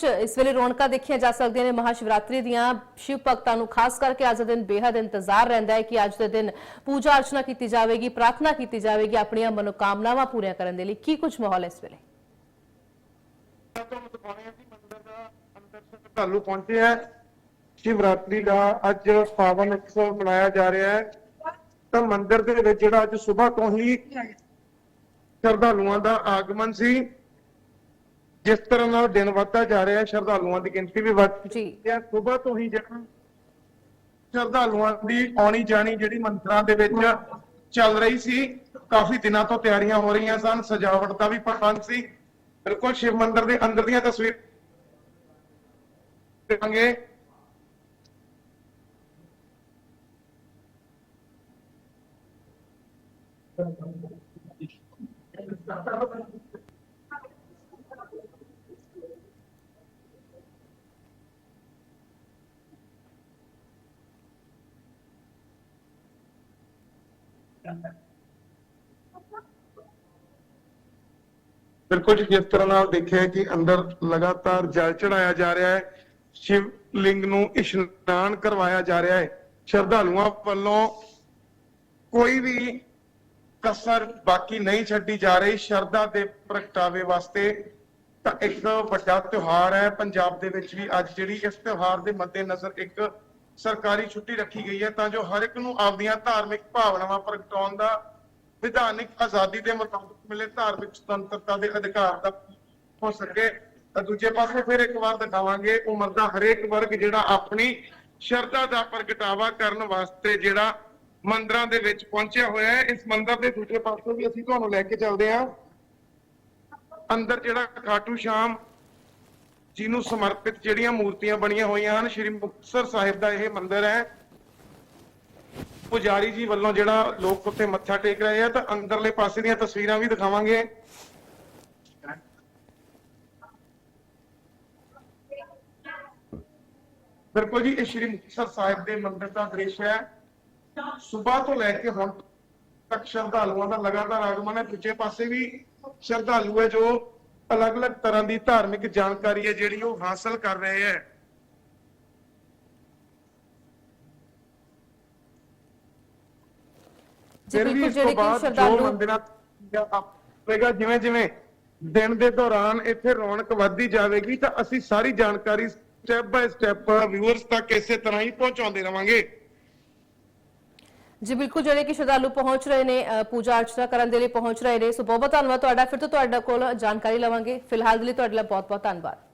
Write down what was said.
ਕੁਝ ਇਸ ਵੇਲੇ ਰੌਣਕਾਂ ਦੇਖੀਆਂ ਜਾ ਸਕਦੀਆਂ ਨੇ ਮਹਾਸ਼ਿਵਰਾਤਰੀ ਦੀਆਂ ਸ਼ਿਵ ਭਗਤਾਂ ਨੂੰ, ਖਾਸ ਕਰਕੇ ਅੱਜ ਦੇ ਦਿਨ ਬੇਹੱਦ ਇੰਤਜ਼ਾਰ ਰਹਿੰਦਾ ਹੈ ਕਿ ਅੱਜ ਦੇ ਦਿਨ ਪੂਜਾ ਅਰਚਨਾ ਕੀਤੀ ਜਾਵੇਗੀ, ਪ੍ਰਾਰਥਨਾ ਕੀਤੀ ਜਾਵੇਗੀ, ਆਪਣੀਆਂ ਮਨੋਕਾਮਨਾਵਾਂ ਪੂਰੀਆਂ ਕਰਨ ਦੇ ਲਈ ਕੀ ਕੁਝ ਮਾਹੌਲ ਇਸ ਵੇਲੇ? ਤੁਹਾਨੂੰ ਦਿਖਾਉਣੇ ਆ ਕਿ ਮੰਦਿਰ ਦਾ ਅੰਦਰ ਸ਼ਰਧਾਲੂ ਪਹੁੰਚੇ ਹੈ। ਸ਼ਿਵਰਾਤਰੀ ਦਾ ਅੱਜ ਪਾਵਨ ਉਤਸਵ ਮਨਾਇਆ ਜਾ ਰਿਹਾ ਹੈ। ਤਾਂ ਮੰਦਿਰ ਦੇ ਵਿੱਚ ਜਿਹੜਾ ਅੱਜ ਸਵੇਰ ਤੋਂ ਹੀ ਸ਼ਰਧਾਲੂਆਂ ਦਾ ਆਗਮਨ ਸੀ। ਜਿਸ ਤਰ੍ਹਾਂ ਨਾਲ ਦਿਨ ਵੱਧਦਾ ਜਾ ਰਿਹਾ ਹੈ ਸ਼ਰਧਾਲੂਆਂ ਦੀ ਗਿਣਤੀ ਵੀ ਵੱਧ ਜੀ। ਹੈ ਸਵੇਰ ਤੋਂ ਹੀ ਜਿਹੜਾ ਸ਼ਰਧਾਲੂਆਂ ਦੀ ਆਉਣੀ ਜਾਣੀ ਜਿਹੜੀ ਮੰਦਿਰਾਂ ਦੇ ਵਿੱਚ ਚੱਲ ਰਹੀ ਸੀ ਕਾਫੀ ਦਿਨਾਂ ਤੋਂ ਤਿਆਰੀਆਂ ਹੋ ਰਹੀਆਂ ਸਨ ਸਜਾਵਟ ਦਾ ਵੀ ਪ੍ਰਬੰਧ ਸੀ। ਬਿਲਕੁਲ ਸ਼ਿਵ ਮੰਦਿਰ ਦੇ ਅੰਦਰ ਦੀਆਂ ਤਸਵੀਰਾਂ ਦੇਖਾਂਗੇ ਬਿਲਕੁਲ ਜਿਸ ਤਰ੍ਹਾਂ ਨਾਲ ਦੇਖਿਆ ਕਿ ਅੰਦਰ ਲਗਾਤਾਰ ਜਲ ਚੜਾਇਆ ਜਾ ਰਿਹਾ ਹੈ ਸ਼ਿਵ ਲਿੰਗ ਨੂੰ ਇਸ਼ਨਾਨ ਕਰਵਾਇਆ ਜਾ ਰਿਹਾ ਹੈ। ਸ਼ਰਧਾਲੂਆਂ ਵੱਲੋਂ ਕੋਈ ਵੀ ਕਸਰ ਬਾਕੀ ਨਹੀਂ ਛੱਡੀ ਜਾ ਰਹੀ। ਸ਼ਰਧਾ ਦੇ ਪ੍ਰਗਟਾਵੇ ਵਾਸਤੇ ਤਾਂ ਇੱਕ ਵੱਡਾ ਤਿਉਹਾਰ ਹੈ। ਪੰਜਾਬ ਦੇ ਵਿੱਚ ਵੀ ਅੱਜ ਜਿਹੜੀ ਇਸ ਤਿਉਹਾਰ ਦੇ ਮੱਦੇਨਜ਼ਰ ਇੱਕ ਸਰਕਾਰੀ ਛੁੱਟੀ ਰੱਖੀ ਗਈ ਹੈ ਤਾਂ ਜੋ ਹਰ ਇੱਕ ਨੂੰ ਆਪਦੀਆਂ ਧਾਰਮਿਕ ਭਾਵਨਾਵਾਂ ਪ੍ਰਗਟਾਉਣ ਦਾ ਵਿਧਾਨਿਕ ਆਜ਼ਾਦੀ ਦੇ ਮੁਤਾਬਕ ਮਿਲੇ ਧਾਰਮਿਕ ਸੁਤੰਤਰਤਾ ਦੇ ਅਧਿਕਾਰ ਦਾ ਹੋ ਸਕੇ। ਤਾਂ ਦੂਜੇ ਪਾਸੇ ਫਿਰ ਇੱਕ ਵਾਰ ਦਿਖਾਵਾਂਗੇ ਉਮਰ ਦਾ ਹਰੇਕ ਵਰਗ ਜਿਹੜਾ ਆਪਣੀ ਸ਼ਰਧਾ ਦਾ ਪ੍ਰਗਟਾਵਾ ਕਰਨ ਵਾਸਤੇ ਜਿਹੜਾ ਮੰਦਰਾਂ ਦੇ ਵਿੱਚ ਪਹੁੰਚਿਆ ਹੋਇਆ ਹੈ। ਇਸ ਮੰਦਰ ਦੇ ਦੂਜੇ ਪਾਸੇ ਵੀ ਅਸੀਂ ਤੁਹਾਨੂੰ ਲੈ ਕੇ ਚੱਲਦੇ ਹਾਂ। ਅੰਦਰ ਜਿਹੜਾ ਖਾਟੂ ਸ਼ਾਮ ਜੀ ਨੂੰ ਸਮਰਪਿਤ ਜਿਹੜੀਆਂ ਮੂਰਤੀਆਂ ਬਣੀਆਂ ਹੋਈਆਂ ਹਨ, ਸ਼੍ਰੀ ਮੁਕਤਸਰ ਸਾਹਿਬ ਦਾ ਇਹ ਮੰਦਿਰ ਹੈ। ਪੁਜਾਰੀ ਜੀ ਵੱਲੋਂ ਜਿਹੜਾ ਲੋਕ ਉੱਥੇ ਮੱਥਾ ਟੇਕ ਰਹੇ ਆ, ਤਾਂ ਅੰਦਰਲੇ ਪਾਸੇ ਦੀਆਂ ਤਸਵੀਰਾਂ ਵੀ ਦਿਖਾਵਾਂਗੇ। ਬਿਲਕੁਲ ਜੀ, ਇਹ ਸ਼੍ਰੀ ਮੁਕਤਸਰ ਸਾਹਿਬ ਦੇ ਮੰਦਿਰ ਦਾ ਦ੍ਰਿਸ਼ ਹੈ। ਸਵੇਰ ਤੋਂ ਲੈ ਕੇ ਹੁਣ ਤੱਕ ਸ਼ਰਧਾਲੂਆਂ ਦਾ ਲਗਾਤਾਰ ਆਗਮਨ ਹੈ। ਦੂਜੇ ਪਾਸੇ ਵੀ ਸ਼ਰਧਾਲੂ ਹੈ ਜੋ ਅਲੱਗ-ਅਲੱਗ ਤਰ੍ਹਾਂ ਦੀ ਧਾਰਮਿਕ ਜਾਣਕਾਰੀ ਹੈ ਜਿਹੜੀ ਉਹ ਹਾਸਲ ਕਰ ਰਹੇ ਹੈ। ਫਿਰ ਵੀ ਇਸ ਤੋਂ ਬਾਅਦ ਜੋ ਮੰਦਿਰਾਂ ਜਿਵੇਂ ਜਿਵੇਂ ਦਿਨ ਦੇ ਦੌਰਾਨ ਇੱਥੇ ਰੌਣਕ ਵੱਧਦੀ ਜਾਵੇਗੀ ਤਾਂ ਅਸੀਂ ਸਾਰੀ ਜਾਣਕਾਰੀ ਸਟੈਪ ਬਾਏ ਸਟੈਪ ਵਿਊਅਰਸ ਤੱਕ ਇਸੇ ਤਰ੍ਹਾਂ ਹੀ ਪਹੁੰਚਾਉਂਦੇ ਰਵਾਂਗੇ। ਜੀ, ਬਿਲਕੁਲ ਜਿਹੜੇ ਕਿ ਸ਼ਰਧਾਲੂ ਪਹੁੰਚ ਰਹੇ ਨੇ ਪੂਜਾ ਅਰਚਨਾ ਕਰਨ ਦੇ ਲਈ ਪਹੁੰਚ ਰਹੇ ਨੇ। ਸੋ ਬਹੁਤ ਬਹੁਤ ਧੰਨਵਾਦ ਤੁਹਾਡਾ। ਫਿਰ ਤੋਂ ਤੁਹਾਡਾ ਕੋਲ ਜਾਣਕਾਰੀ ਲਵਾਂਗੇ। ਫਿਲਹਾਲ ਦੇ ਲਈ ਤੁਹਾਡੇ ਲਈ ਬਹੁਤ ਬਹੁਤ ਧੰਨਵਾਦ।